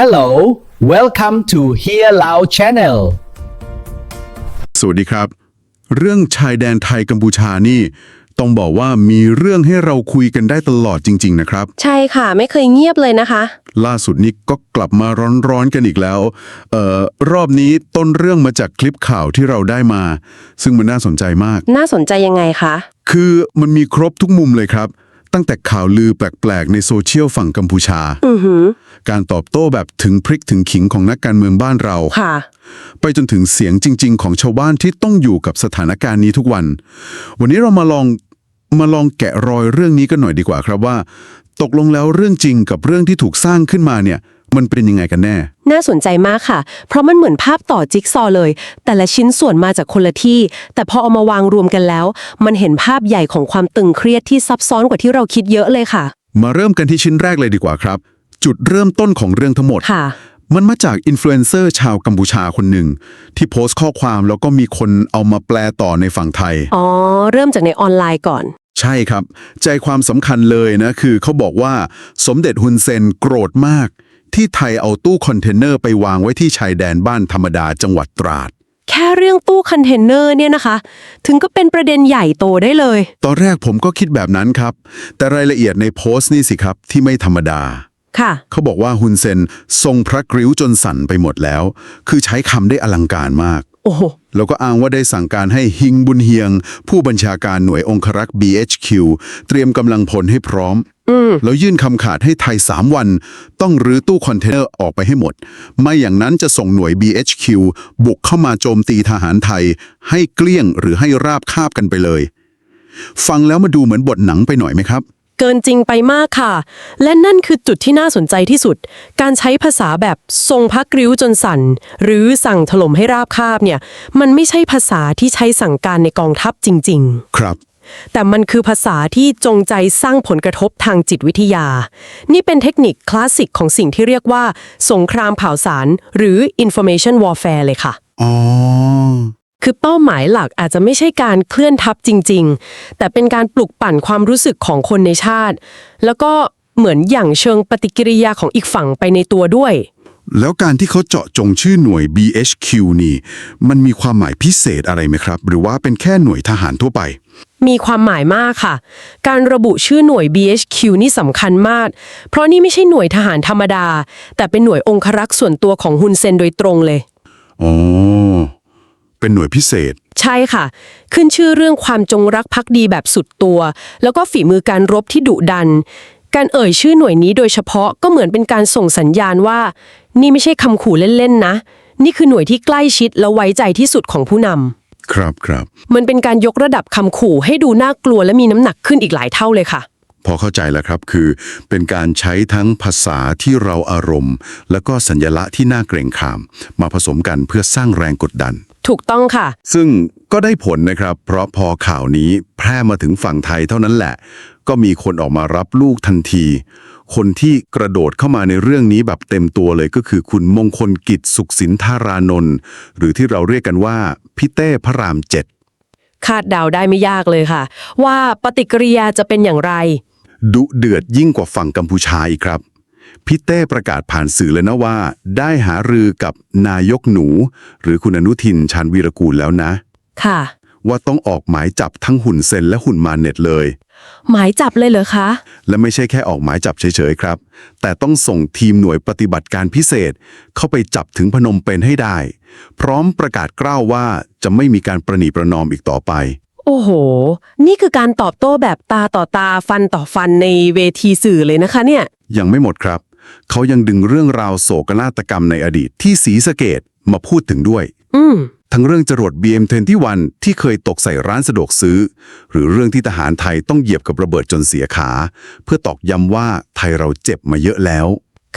Hello welcome to Hear Loud Channel สวัสดีครับ เรื่องชายแดนไทยกัมพูชานี่ ต้องบอกว่ามีเรื่องให้เราคุยกันได้ตลอดจริง ๆ นะครับ ใช่ค่ะไม่เคยเงียบเลยนะคะ ล่าสุดนี้ก็กลับมาร้อนๆกันอีกแล้วเอ่อรอบนี้ต้นเรื่องมาจากคลิปข่าวที่เราได้มา ซึ่งมันน่าสนใจมาก น่าสนใจยังไงคะ คือมันมีครบทุกมุมเลยครับ ตั้งแต่ข่าวลือแปลกๆ ในโซเชียลฝั่งกัมพูชาอือหือการตอบโต้แบบถึงพริกถึงขิงของนักการเมืองบ้านเราค่ะไปจนถึงเสียงจริง ๆ ของชาวบ้านที่ต้องอยู่กับสถานการณ์นี้ทุกวัน วันนี้เรามาลองมาลองแกะรอยเรื่องนี้กันหน่อยดีกว่าครับว่า ตกลงแล้วเรื่องจริงกับเรื่องที่ถูกสร้างขึ้นมาเนี่ย มันเป็นยังไงกันแน่ น่าสนใจมากค่ะ เพราะมันเหมือนภาพต่อจิ๊กซอว์เลย แต่ละชิ้นส่วนมาจากคนละที่ แต่พอเอามาวางรวมกันแล้ว มันเห็นภาพใหญ่ของความตึงเครียดที่ซับซ้อนกว่าที่เราคิดเยอะเลยค่ะ มาเริ่มกันที่ชิ้นแรกเลยดีกว่าครับ จุดเริ่มต้นของเรื่องทั้งหมด ค่ะ มันมาจากอินฟลูเอนเซอร์ชาวกัมพูชาคนหนึ่ง ที่โพสต์ข้อความแล้วก็มีคนเอามาแปลต่อในฝั่งไทย อ๋อ เริ่มจากในออนไลน์ก่อน ใช่ครับ ใจความสำคัญเลยนะ คือเขาบอกว่าสมเด็จฮุนเซนโกรธมาก ที่ไทยเอาตู้คอนเทนเนอร์ไปวางไว้ที่ชายแดนบ้านธรรมดาจังหวัดตราด แค่เรื่องตู้คอนเทนเนอร์เนี่ยนะคะ ถึงก็เป็นประเด็นใหญ่โตได้เลย ตอนแรกผมก็คิดแบบนั้นครับ แต่รายละเอียดในโพสต์นี่สิครับที่ไม่ธรรมดา ค่ะ เขาบอกว่าฮุนเซนทรงพระกริ้วจนสั่นไปหมดแล้ว คือใช้คำได้อลังการมาก โอ้โห แล้วก็อ้างว่าได้สั่งการให้ฮิงบุญเฮียง ผู้บัญชาการหน่วยองครักษ์ BHQ เตรียมกำลังพลให้พร้อม แล้วยื่นคำขาดให้ไทย 3 วัน ต้องรื้อตู้คอนเทนเนอร์ออกไปให้หมด ไม่อย่างนั้นจะส่งหน่วย BHQ บุกเข้ามาโจมตีทหารไทย ให้เกลี้ยงหรือให้ราบคาบกันไปเลย ฟังแล้วมาดูเหมือนบทหนังไปหน่อยไหมครับ เกินจริงไปมากค่ะ และนั่นคือจุดที่น่าสนใจที่สุด การใช้ภาษาแบบทรงพักริ้วจนสั่น หรือสั่งถล่มให้ราบคาบเนี่ย มันไม่ใช่ภาษาที่ใช้สั่งการในกองทัพจริงครับๆ แต่มันคือภาษาที่จงใจสร้างผลกระทบทางจิตวิทยา นี่เป็นเทคนิคคลาสสิกของสิ่งที่เรียกว่า สงครามข่าวสาร หรือ information warfare เลยค่ะ อ๋อ คือเป้าหมายหลักอาจจะไม่ใช่การเคลื่อนทัพจริง ๆ แต่เป็นการปลุกปั่นความรู้สึกของคนในชาติ แล้วก็เหมือนอย่างเชิงปฏิกิริยาของอีกฝั่งไปในตัวด้วย แล้วการที่เขาเจาะจงชื่อหน่วย BHQ นี่ มันมีความหมายพิเศษอะไรไหมครับ หรือว่าเป็นแค่หน่วยทหารทั่วไป มีความหมายมากค่ะ การระบุชื่อหน่วย BHQ นี่สำคัญมาก เพราะนี่ไม่ใช่หน่วยทหารธรรมดา แต่เป็นหน่วยองครักษ์ส่วนตัวของฮุนเซนโดยตรงเลย อ๋อ เป็นหน่วยพิเศษ ใช่ค่ะ ขึ้นชื่อเรื่องความจงรักภักดีแบบสุดตัว แล้วก็ฝีมือการรบที่ดุดัน การเอ่ยชื่อหน่วยนี้โดยเฉพาะก็เหมือนเป็นการส่งสัญญาณว่า นี่ไม่ใช่คำขู่เล่นๆนะ นี่คือหน่วยที่ใกล้ชิดและไว้ใจที่สุดของผู้นำ ครับครับมันเป็นการยกระดับคำขู่ให้ดูน่ากลัวและมีน้ำหนักขึ้นอีกหลายเท่าเลยค่ะ พอเข้าใจแล้วครับคือ เป็นการใช้ทั้งภาษาที่เราอารมณ์ แล้วก็สัญลักษณ์ที่น่าเกรงขาม มาผสมกันเพื่อสร้างแรงกดดัน ถูกต้องค่ะ ซึ่ง ก็ได้ผลนะครับ เพราะพอข่าวนี้แพร่มาถึงฝั่งไทยเท่านั้นแหละ ก็มีคนออกมารับลูกทันที คนที่กระโดดเข้ามาในเรื่องนี้แบบเต็มตัวเลยก็คือคุณมงคลกิจสุขสินธารานนท์หรือที่เราเรียกกันว่าพี่เต้พระรามเจ็ดคาดเดาได้ไม่ยากเลยค่ะ ว่าปฏิกิริยาจะเป็นอย่างไร ดุเดือดยิ่งกว่าฝั่งกัมพูชาอีกครับพี่เต้ประกาศผ่านสื่อเลยนะว่า ได้หารือกับนายกหนู หรือคุณอนุทินชาญวีรกูลแล้วนะ ค่ะ ว่าต้องออกหมายจับทั้งหุ่นเซนและหุ่นมาเน็ตเลย หมายจับเลยเหรอคะ และไม่ใช่แค่ออกหมายจับเฉยๆครับ แต่ต้องส่งทีมหน่วยปฏิบัติการพิเศษ เข้าไปจับถึงพนมเปญให้ได้ พร้อมประกาศกล้าวว่าจะไม่มีการประนีประนอมอีกต่อไป โอ้โห นี่คือการตอบโต้แบบตาต่อตาฟันต่อฟันในเวทีสื่อเลยนะคะเนี่ย ยังไม่หมดครับ เขายังดึงเรื่องราวโศกนาฏกรรมในอดีตที่ศรีสะเกดมาพูดถึงด้วย อืม ทั้งเรื่องจรวด BM21 ที่เคยตกใส่ร้านสะดวกซื้อ หรือเรื่องที่ทหารไทยต้องเหยียบกับระเบิดจนเสียขา เพื่อตอกย้ำว่าไทยเราเจ็บมาเยอะแล้ว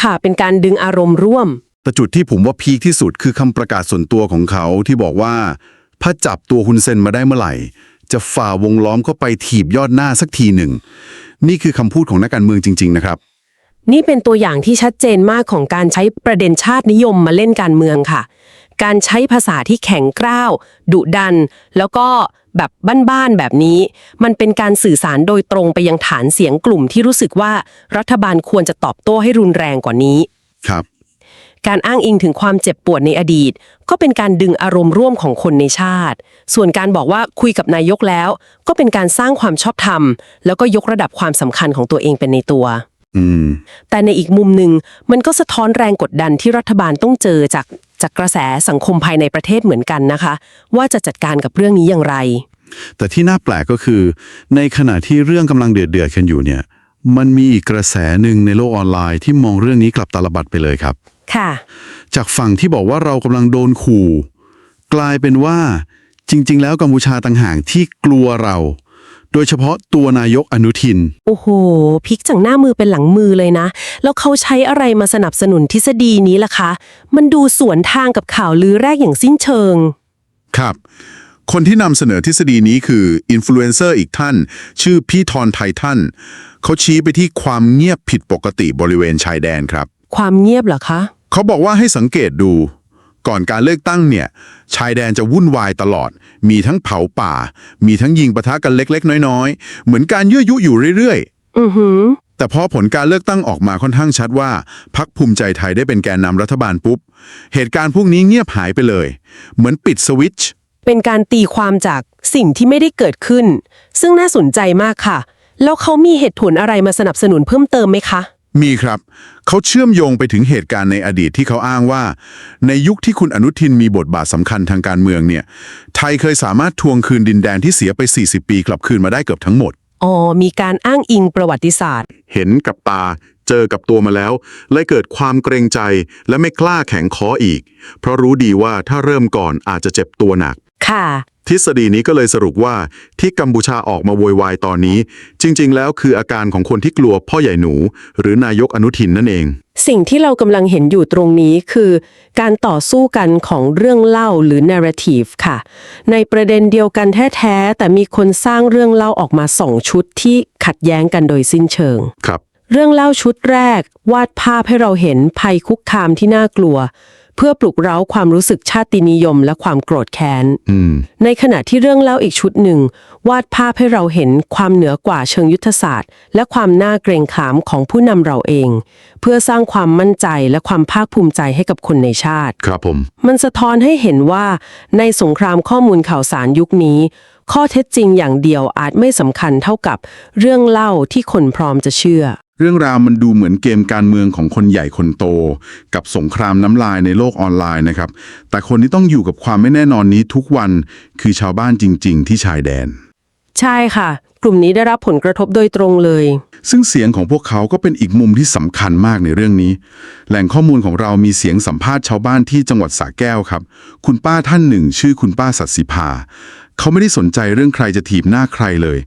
ค่ะ เป็นการดึงอารมณ์ร่วม แต่จุดที่ผมว่าพีคที่สุดคือคำประกาศส่วนตัวของเขาที่บอกว่าถ้าจับตัวฮุนเซนมาได้เมื่อไหร่ จะฝ่าวงล้อมเข้าไปถีบยอดหน้าสักทีหนึ่ง นี่คือคำพูดของนักการเมืองจริง ๆ นะครับ นี่เป็นตัวอย่างที่ชัดเจนมากของการใช้ประเด็นชาตินิยมมาเล่นการเมืองค่ะ การใช้ภาษาที่แข็งกร้าว ดุดัน แล้วก็แบบบ้านๆแบบนี้ มันเป็นการสื่อสารโดยตรงไปยังฐานเสียงกลุ่มที่รู้สึกว่ารัฐบาลควรจะตอบโต้ให้รุนแรงกว่านี้ ครับ การอ้างอิงถึงความเจ็บปวดในอดีต ก็เป็นการดึงอารมณ์ร่วมของคนในชาติ ส่วนการบอกว่าคุยกับนายกแล้ว ก็เป็นการสร้างความชอบธรรม แล้วก็ยกระดับความสำคัญของตัวเองเป็นในตัว อืม แต่ในอีกมุมหนึ่งมันก็สะท้อนแรงกดดันที่รัฐบาลต้องเจอจาก จากกระแสสังคมภายในประเทศเหมือนกันนะคะ ว่าจะจัดการกับเรื่องนี้อย่างไร แต่ที่น่าแปลกก็คือ ในขณะที่เรื่องกำลังเดือดเดือดๆกันอยู่เนี่ย มันมีอีกกระแสหนึ่งในโลกออนไลน์ที่มองเรื่องนี้กลับตาลบัดไปเลยครับ ค่ะ จากฝั่งที่บอกว่าเรากำลังโดนขู่ กลายเป็นว่าจริง ๆ แล้วกัมพูชาต่างหากที่กลัวเรา โดยเฉพาะตัวนายกอนุทิน โอ้โหพลิกจากหน้ามือเป็นหลังมือเลยนะ แล้วเขาใช้อะไรมาสนับสนุนทฤษฎีนี้ล่ะคะ มันดูสวนทางกับข่าวลือแรกอย่างสิ้นเชิง ครับ คนที่นำเสนอทฤษฎีนี้คืออินฟลูเอนเซอร์อีกท่าน ชื่อพี่ทอนไททันเขาชี้ไปที่ความเงียบผิดปกติบริเวณชายแดนครับ ความเงียบเหรอคะ เขาบอกว่าให้สังเกตดู ก่อนการเลือกตั้งเนี่ย ชายแดนจะวุ่นวายตลอด มีทั้งเผาป่า มีทั้งยิงปะทะกันเล็ก ๆ น้อย ๆ เหมือนการยั่วยุอยู่เรื่อยๆ อือหือ แต่พอผลการเลือกตั้งออกมาค่อนข้างชัดว่าพักภูมิใจไทยได้เป็นแกนนำรัฐบาลปุ๊บ เหตุการณ์พวกนี้เงียบหายไปเลย เหมือนปิดสวิตช์ เป็นการตีความจากสิ่งที่ไม่ได้เกิดขึ้น ซึ่งน่าสนใจมากค่ะ แล้วเขามีเหตุผลอะไรมาสนับสนุนเพิ่มเติมไหมคะ มีครับเขาเชื่อมโยงไปถึงเหตุการณ์ในอดีตที่เขาอ้างว่า ในยุคที่คุณอนุทินมีบทบาทสำคัญทางการเมืองเนี่ย ไทยเคยสามารถทวงคืนดินแดนที่เสียไป 40 ปีกลับคืนมาได้เกือบทั้งหมด อ๋อ มีการอ้างอิงประวัติศาสตร์ เห็นกับตา เจอกับตัวมาแล้ว เลยเกิดความเกรงใจและไม่กล้าแข็งคออีก เพราะรู้ดีว่าถ้าเริ่มก่อนอาจจะเจ็บตัวหนัก ค่ะ ทฤษฎีนี้ก็เลยสรุปว่าที่กัมพูชาออกมาโวยวายตอนนี้ จริง ๆ แล้วคืออาการของคนที่กลัวพ่อใหญ่หนู หรือนายกอนุทินนั่นเอง สิ่งที่เรากำลังเห็นอยู่ตรงนี้คือ การต่อสู้กันของเรื่องเล่าหรือ narrative ค่ะ ในประเด็นเดียวกันแท้ๆแต่มีคนสร้างเรื่องเล่าออกมาสองชุดที่ขัดแย้งกันโดยสิ้นเชิง ครับ เรื่องเล่าชุดแรก วาดภาพให้เราเห็นภัยคุกคามที่น่ากลัว เพื่อปลุกเร้าความรู้สึกชาตินิยมและความโกรธแค้น อืม ในขณะที่เรื่องเล่าอีกชุดหนึ่ง วาดภาพให้เราเห็นความเหนือกว่าเชิงยุทธศาสตร์ และความน่าเกรงขามของผู้นำเราเอง เพื่อสร้างความมั่นใจและความภาคภูมิใจให้กับคนในชาติ ครับผม มันสะท้อนให้เห็นว่า ในสงครามข้อมูลข่าวสารยุคนี้ ข้อเท็จจริงอย่างเดียวอาจไม่สำคัญเท่ากับเรื่องเล่าที่คนพร้อมจะเชื่อ เรื่องราวมันดูเหมือนเกมการเมืองของคนใหญ่คนโต กับสงครามน้ำลายในโลกออนไลน์นะครับ แต่คนที่ต้องอยู่กับความไม่แน่นอนนี้ทุกวันคือชาวบ้านจริง ๆ ที่ชายแดน ใช่ค่ะ กลุ่มนี้ได้รับผลกระทบโดยตรงเลย ซึ่งเสียงของพวกเขาก็เป็นอีกมุมที่สำคัญมากในเรื่องนี้ แหล่งข้อมูลของเรามีเสียงสัมภาษณ์ชาวบ้านที่จังหวัดสระแก้วครับ คุณป้าท่านหนึ่ง ชื่อคุณป้าสัตย์สิภา เขาไม่ได้สนใจเรื่องใครจะถีบหน้าใครเลย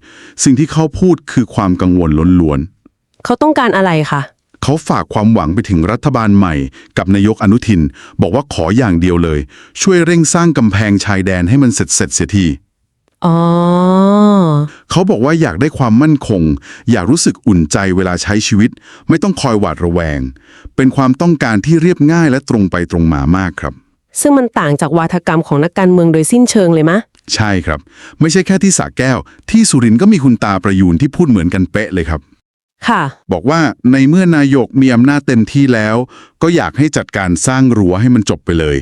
สิ่งที่เขาพูดคือความกังวลล้วนๆ เขาต้องการอะไรคะเขาฝากความหวังไปถึงรัฐบาลใหม่ กับนายกอนุทิน บอกว่าขออย่างเดียวเลย ช่วยเร่งสร้างกำแพงชายแดนให้มันเสร็จเสร็จเสียทีอ๋อเขาบอกว่าอยากได้ความมั่นคง อยากรู้สึกอุ่นใจเวลาใช้ชีวิต ไม่ต้องคอยหวาดระแวง เป็นความต้องการที่เรียบง่ายและตรงไปตรงมามากครับ ซึ่งมันต่างจากวาทกรรมของนักการเมืองโดยสิ้นเชิงเลยมะ ใช่ครับ ไม่ใช่แค่ที่สระแก้ว ที่สุรินทร์ก็มีคุณตาประยูนที่พูดเหมือนกันเป๊ะเลยครับ ค่ะ บอกว่าในเมื่อนายกมีอำนาจเต็มที่แล้ว ก็อยากให้จัดการสร้างรั้วให้มันจบไปเลย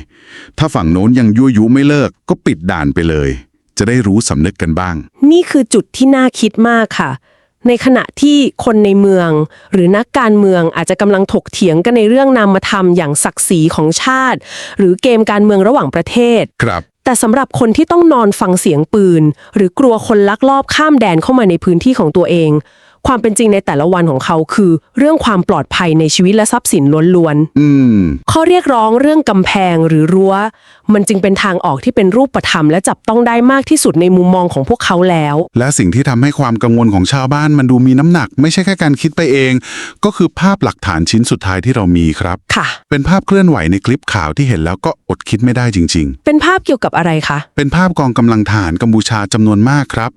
ถ้าฝั่งโน้นยังยั่วยุไม่เลิกก็ปิดด่านไปเลย จะได้รู้สำนึกกันบ้าง นี่คือจุดที่น่าคิดมากค่ะ ในขณะที่คนในเมือง หรือนักการเมืองอาจจะกำลังถกเถียงกันในเรื่องนามธรรมอย่างศักดิ์ศรีของชาติ หรือเกมการเมืองระหว่างประเทศ ครับ แต่สำหรับคนที่ต้องนอนฟังเสียงปืน หรือกลัวคนลักลอบข้ามแดนเข้ามาในพื้นที่ของตัวเอง ความเป็นจริงในแต่ละวันของเขาคือ เรื่องความปลอดภัยในชีวิตและทรัพย์สินล้วนๆอืมข้อเรียกร้องเรื่องกำแพงหรือรั้ว มันจึงเป็นทางออกที่เป็นรูปธรรมและจับต้องได้มากที่สุดในมุมมองของพวกเขาแล้ว และสิ่งที่ทำให้ความกังวลของชาวบ้านมันดูมีน้ำหนัก ไม่ใช่แค่การคิดไปเอง ก็คือภาพหลักฐานชิ้นสุดท้ายที่เรามีครับ ค่ะ เป็นภาพเคลื่อนไหวในคลิปข่าวที่เห็นแล้วก็อดคิดไม่ได้จริง ๆ เป็นภาพเกี่ยวกับอะไรคะ เป็นภาพกองกำลังทหารกัมพูชาจำนวนมากครับ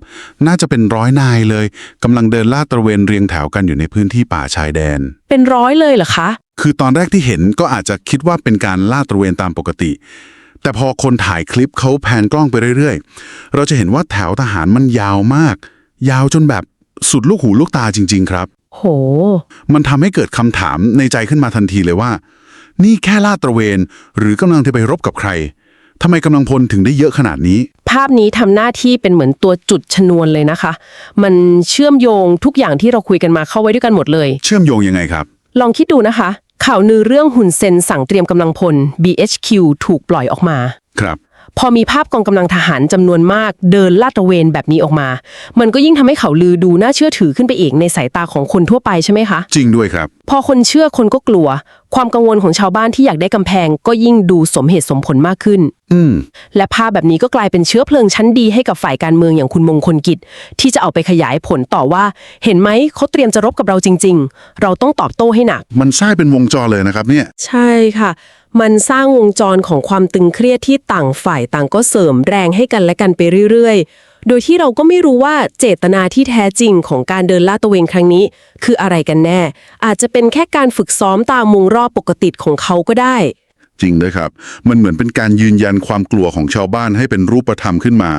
น่าจะเป็นร้อยนายเลยกำลังเดินลาดตระเวนเรียงแถวกันอยู่ในพื้นที่ป่าชายแดน เป็นร้อยเลยเหรอคะ คือตอนแรกที่เห็นก็อาจจะคิดว่าเป็นการลาดตระเวนตามปกติ แต่พอคนถ่ายคลิปเขาแพนกล้องไปเรื่อยๆ เราจะเห็นว่าแถวทหารมันยาวมาก ยาวจนแบบสุดลูกหูลูกตาจริง ๆ ครับ โห มันทำให้เกิดคำถามในใจขึ้นมาทันทีเลยว่า นี่แค่ลาดตระเวน หรือกำลังจะไปรบกับใคร ทำไมกำลังพลถึงได้เยอะขนาดนี้ ภาพนี้ทำหน้าที่เป็นเหมือนตัวจุดชนวนเลยนะคะ มันเชื่อมโยงทุกอย่างที่เราคุยกันมาเข้าไว้ด้วยกันหมดเลย เชื่อมโยงยังไงครับ ลองคิดดูนะคะ ข่าวลือเรื่องหุ่นเซนสั่งเตรียมกำลังพล BHQ ถูกปล่อยออกมา ครับ พอมีภาพกองกำลังทหารจำนวนมาก เดินลาดตระเวนแบบนี้ออกมา มันก็ยิ่งทำให้ข่าวลือดูน่าเชื่อถือขึ้นไปอีกในสายตาของคนทั่วไปใช่ไหมคะ จริงด้วยครับพอคนเชื่อคนก็กลัว ความกังวลของชาวบ้านที่อยากได้กำแพง ก็ยิ่งดูสมเหตุสมผลมากขึ้น อืม และภาพแบบนี้ก็กลายเป็นเชื้อเพลิงชั้นดีให้กับฝ่ายการเมืองอย่างคุณมงคลกิจ ที่จะเอาไปขยายผลต่อว่า เห็นไหมเขาเตรียมจะรบกับเราจริง ๆ เราต้องตอบโต้ให้หนัก มันสร้างเป็นวงจรเลยนะครับเนี่ย ใช่ค่ะ มันสร้างวงจรของความตึงเครียดที่ต่างฝ่ายต่างก็เสริมแรงให้กันและกันไปเรื่อยๆ โดยที่เราก็ไม่รู้ว่าเจตนาที่แท้จริงของการเดินลาดตระเวนครั้งนี้ คืออะไรกันแน่ อาจจะเป็นแค่การฝึกซ้อมตามมุงรอบปกติของเขาก็ได้ จริงด้วยครับ มันเหมือนเป็นการยืนยันความกลัวของชาวบ้านให้เป็นรูปธรรมขึ้นมา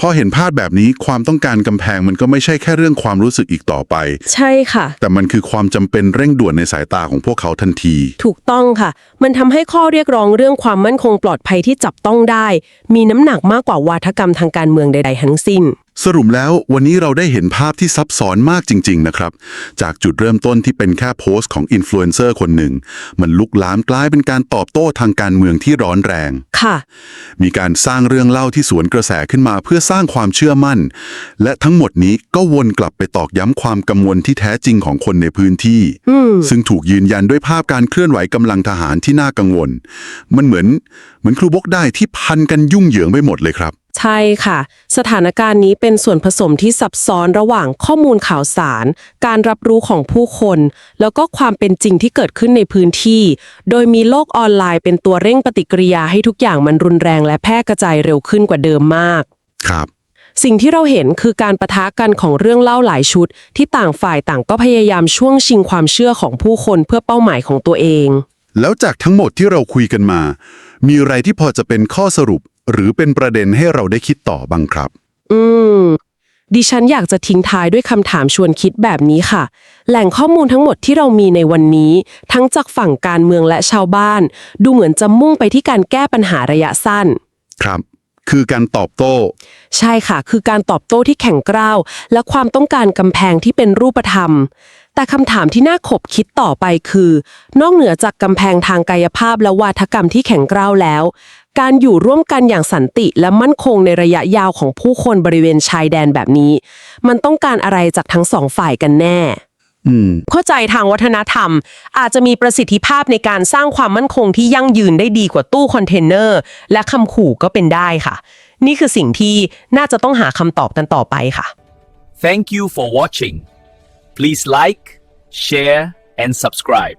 พอเห็นภาพแบบนี้ความต้องการกำแพงมันก็ไม่ใช่แค่เรื่องความรู้สึกอีกต่อไป ใช่ค่ะ แต่มันคือความจำเป็นเร่งด่วนในสายตาของพวกเขาทันที ถูกต้องค่ะ มันทำให้ข้อเรียกร้องเรื่องความมั่นคงปลอดภัยที่จับต้องได้ มีน้ำหนักมากกว่าวาทกรรมทางการเมืองใด ๆ ทั้งสิ้น สรุปแล้ววันนี้เราได้เห็นภาพที่ซับซ้อนมากจริง ๆ นะครับ จากจุดเริ่มต้นที่เป็นแค่โพสต์ของอินฟลูเอนเซอร์คนหนึ่ง มันลุกลามกลายเป็นการตอบโต้ทางการเมืองที่ร้อนแรง ค่ะ มีการสร้างเรื่องเล่าที่สวนกระแสขึ้นมาเพื่อสร้างความเชื่อมั่น และทั้งหมดนี้ก็วนกลับไปตอกย้ำความกังวลที่แท้จริงของคนในพื้นที่ ซึ่งถูกยืนยันด้วยภาพการเคลื่อนไหวกำลังทหารที่น่ากังวล มันเหมือนเห มือนครูบกได้ที่พันกันยุ่งเหยิงไปหมดเลยครับ ใช่ค่ะ สถานการณ์นี้เป็นส่วนผสมที่ซับซ้อนระหว่างข้อมูลข่าวสาร การรับรู้ของผู้คน แล้วก็ความเป็นจริงที่เกิดขึ้นในพื้นที่ โดยมีโลกออนไลน์เป็นตัวเร่งปฏิกิริยาให้ทุกอย่างมันรุนแรงและแพร่กระจายเร็วขึ้นกว่าเดิมมาก ครับ สิ่งที่เราเห็นคือการประทะกันของเรื่องเล่าหลายชุด ที่ต่างฝ่ายต่างก็พยายามช่วงชิงความเชื่อของผู้คนเพื่อเป้าหมายของตัวเอง แล้วจากทั้งหมดที่เราคุยกันมา มีอะไรที่พอจะเป็นข้อสรุป หรือเป็นประเด็นให้เราได้คิดต่อบ้างครับ อืม ดิฉันอยากจะทิ้งท้ายด้วยคำถามชวนคิดแบบนี้ค่ะ แหล่งข้อมูลทั้งหมดที่เรามีในวันนี้ ทั้งจากฝั่งการเมืองและชาวบ้าน ดูเหมือนจะมุ่งไปที่การแก้ปัญหาระยะสั้น ครับ คือการตอบโต้ ใช่ค่ะ คือการตอบโต้ที่แข็งกร้าว และความต้องการกำแพงที่เป็นรูปธรรม แต่คำถามที่น่าขบคิดต่อไปคือ นอกเหนือจากกำแพงทางกายภาพและวาทกรรมที่แข็งกร้าวแล้ว การอยู่ร่วมกันอย่างสันติและมั่นคงในระยะยาวของผู้คนบริเวณชายแดนแบบนี้ มันต้องการอะไรจากทั้งสองฝ่ายกันแน่ เข้าใจทางวัฒนธรรม อาจจะมีประสิทธิภาพในการสร้างความมั่นคงที่ยั่งยืนได้ดีกว่าตู้คอนเทนเนอร์ และคำขู่ก็เป็นได้ค่ะ นี่คือสิ่งที่น่าจะต้องหาคำตอบกันต่อไปค่ะ Thank you for watching. Please like, share, and subscribe.